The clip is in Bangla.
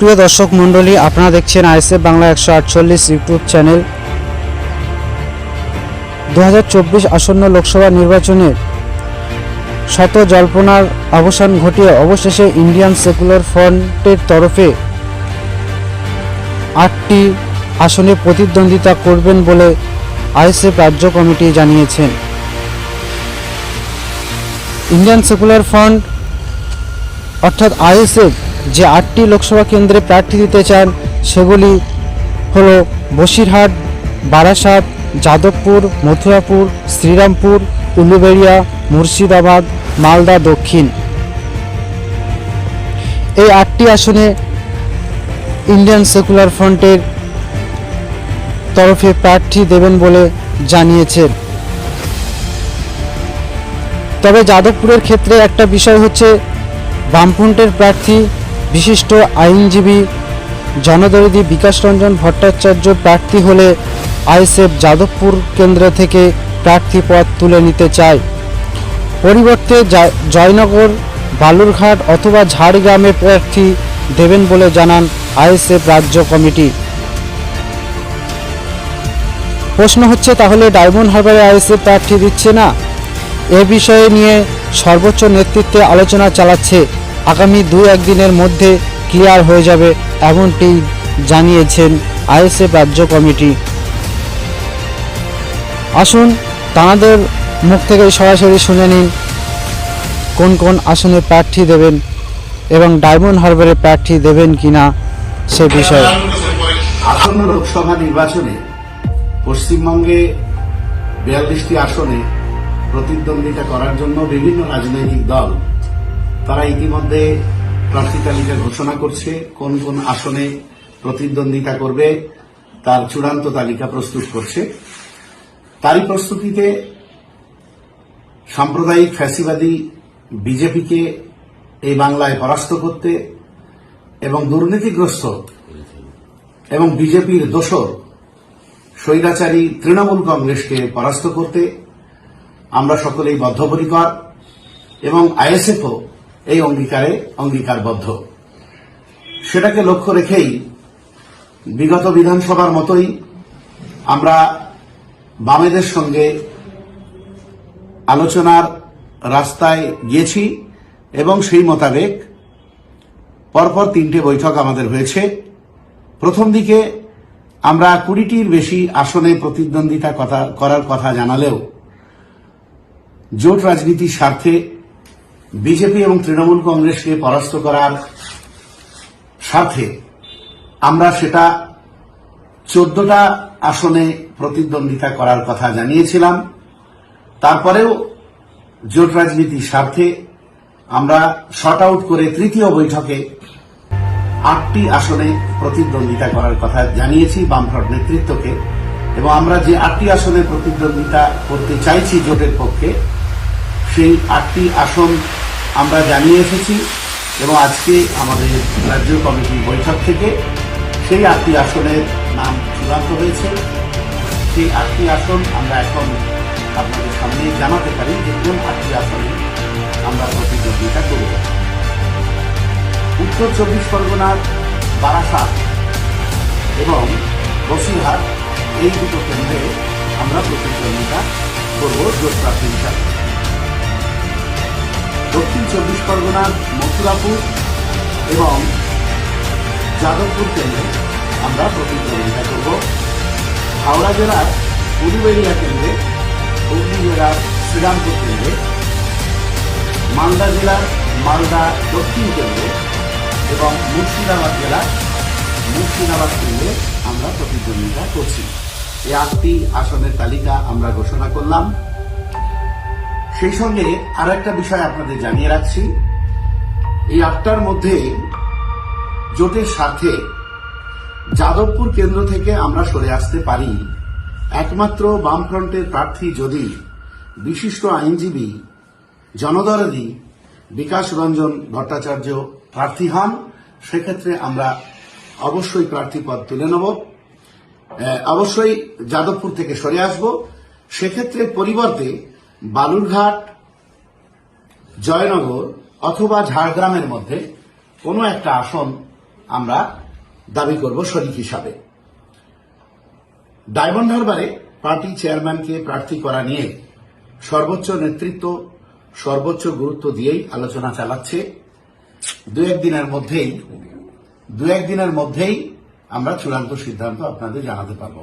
সুপ্রিয় দর্শক মণ্ডলী, আপনারা দেখছেন আইএসএফ বাংলা একশো আটচল্লিশ ইউটিউব চ্যানেল। দু হাজার চব্বিশ আসন্ন লোকসভা নির্বাচনে শত জল্পনার অবসান ঘটিয়ে অবশেষে ইন্ডিয়ান সেকুলার ফ্রন্টের তরফে আটটি আসনে প্রতিদ্বন্দ্বিতা করবেন বলে আইএসএফ রাজ্য কমিটি জানিয়েছেন। ইন্ডিয়ান সেকুলার ফ্রন্ট অর্থাৎ আইএসএফ যে আটটি লোকসভা কেন্দ্রে প্রার্থী দিতে চান, সেগুলি হলো বসিরহাট, বারাসাত, যাদবপুর, মথুরাপুর, শ্রীরামপুর, উলুবেড়িয়া, মুর্শিদাবাদ, মালদা, দক্ষিণ। এই আটটি আসনে ইন্ডিয়ান সেকুলার ফ্রন্টের তরফে প্রার্থী দেবেন বলে জানিয়েছেন। তবে যাদবপুরের ক্ষেত্রে একটা বিষয় হচ্ছে, বামফ্রন্টের প্রার্থী বিশিষ্ট আইনজীবী জনদরদি বিকাশ রঞ্জন ভট্টাচার্য প্রার্থী হলে আইএসএফ যাদবপুর কেন্দ্র থেকে প্রার্থী পদ তুলে নিতে চায়। পরিবর্তে জয়নগর, বালুরঘাট অথবা ঝাড়গ্রামে প্রার্থী দেবেন বলে জানান আইএসএফ রাজ্য কমিটি। প্রশ্ন হচ্ছে, তাহলে ডায়মন্ড হারবারে আইএসএফ প্রার্থী দিচ্ছে না? এ বিষয়ে নিয়ে সর্বোচ্চ নেতৃত্বে আলোচনা চালাচ্ছে আগামী দু একদিনের মধ্যে ক্লিয়ার হয়ে যাবে এমনটি জানিয়েছেন আইএসএফ রাজ্য কমিটি। আসুন তাঁদের মুখ থেকে সরাসরি শুনে নিন কোন কোন আসনে প্রার্থী দেবেন এবং ডায়মন্ড হারবারে প্রার্থী দেবেন কিনা সে বিষয়ে। আসন্ন লোকসভা নির্বাচনে পশ্চিমবঙ্গে বিয়াল্লিশটি আসনে প্রতিদ্বন্দ্বিতা করার জন্য বিভিন্ন রাজনৈতিক দল তারা ইতিমধ্যে প্রার্থী তালিকা ঘোষণা করছে, কোন কোন আসনে প্রতিদ্বন্দ্বিতা করবে, তার চূড়ান্ত তালিকা প্রস্তুত করছে। তারই প্রস্তুতিতে সাম্প্রদায়িক ফ্যাসিবাদী বিজেপিকে এই বাংলায় পরাস্ত করতে এবং দুর্নীতিগ্রস্ত এবং বিজেপির দোসর স্বৈরাচারী তৃণমূল কংগ্রেসকে পরাস্ত করতে আমরা সকলেই বদ্ধপরিকর এবং আইএসএফও এই অঙ্গীকারে অঙ্গীকারবদ্ধ। সেটাকে লক্ষ্য রেখেই বিগত বিধানসভার মতোই আমরা বামেদের সঙ্গে আলোচনার রাস্তায় গিয়েছি এবং সেই মোতাবেক পরপর তিনটে বৈঠক আমাদের হয়েছে। প্রথম দিকে আমরা কুড়িটির বেশি আসনে প্রতিদ্বন্দ্বিতা কথা- করার কথা জানালেও জোট রাজনীতির স্বার্থে বিজেপি এবং তৃণমূল কংগ্রেসকে পরাস্ত করার সাথে আমরা সেটা চোদ্দটা আসনে প্রতিদ্বন্দ্বিতা করার কথা জানিয়েছিলাম। তারপরেও জোট রাজনীতির স্বার্থে আমরা শর্ট আউট করে তৃতীয় বৈঠকে আটটি আসনে প্রতিদ্বন্দ্বিতা করার কথা জানিয়েছি বামফ্রন্ট নেতৃত্বকে। এবং আমরা যে আটটি আসনে প্রতিদ্বন্দ্বিতা করতে চাইছি জোটের পক্ষে, সেই আটটি আসন আমরা জানিয়ে এসেছি এবং আজকে আমাদের রাজ্য কমিটির বৈঠক থেকে সেই আটটি আসনের নাম চূড়ান্ত হয়েছে। সেই আটটি আসন আমরা এখন আপনাদের সামনে জানাতে পারি যে কোন আটটি আসনে আমরা প্রতিদ্বন্দ্বিতা করব। উত্তর চব্বিশ পরগনার বারাসাত এবং বসিরহাট, এই দুটো কেন্দ্রে আমরা প্রতিদ্বন্দ্বিতা করব জোট প্রার্থী হিসাবে দক্ষিণ চব্বিশ পরগনার মথুরাপুর এবং যাদবপুর কেন্দ্রে আমরা প্রতিদ্বন্দ্বিতা করব। হাওড়া জেলার উলুবেড়িয়া কেন্দ্রে, হুগলি জেলার শ্রীরামপুর কেন্দ্রে, মালদা জেলার মালদা দক্ষিণ কেন্দ্রে এবং মুর্শিদাবাদ জেলার মুর্শিদাবাদ কেন্দ্রে আমরা প্রতিদ্বন্দ্বিতা করছি। এই আটটি আসনের তালিকা আমরা ঘোষণা করলাম। সেই সঙ্গে আর একটা বিষয় আপনাদের জানিয়ে রাখছি। এই আটটার মধ্যে জোটের স্বার্থে যাদবপুর কেন্দ্র থেকে আমরা সরে আসতে পারি। একমাত্র বামফ্রন্টের প্রার্থী যদি বিশিষ্ট আইনজীবী জনদরদি বিকাশ রঞ্জন ভট্টাচার্য প্রার্থী হন, সেক্ষেত্রে আমরা অবশ্যই প্রার্থী পদ তুলে নেব। অবশ্যই যাদবপুর থেকে সরে আসব। সেক্ষেত্রে পরিবর্তে বালুরঘাট, জয়নগর অথবা ঝাড়গ্রামের মধ্যে কোনো একটা আসন আমরা দাবি করব শরিক হিসাবে। ডায়মন্ড হারবারে পার্টি চেয়ারম্যানকে প্রার্থী করা নিয়ে সর্বোচ্চ নেতৃত্ব, সর্বোচ্চ গুরুত্ব দিয়েই আলোচনা চালাচ্ছে। দু একদিনের মধ্যেই, দু একদিনের মধ্যেই আমরা চূড়ান্ত সিদ্ধান্ত আপনাদের জানাতে পারব।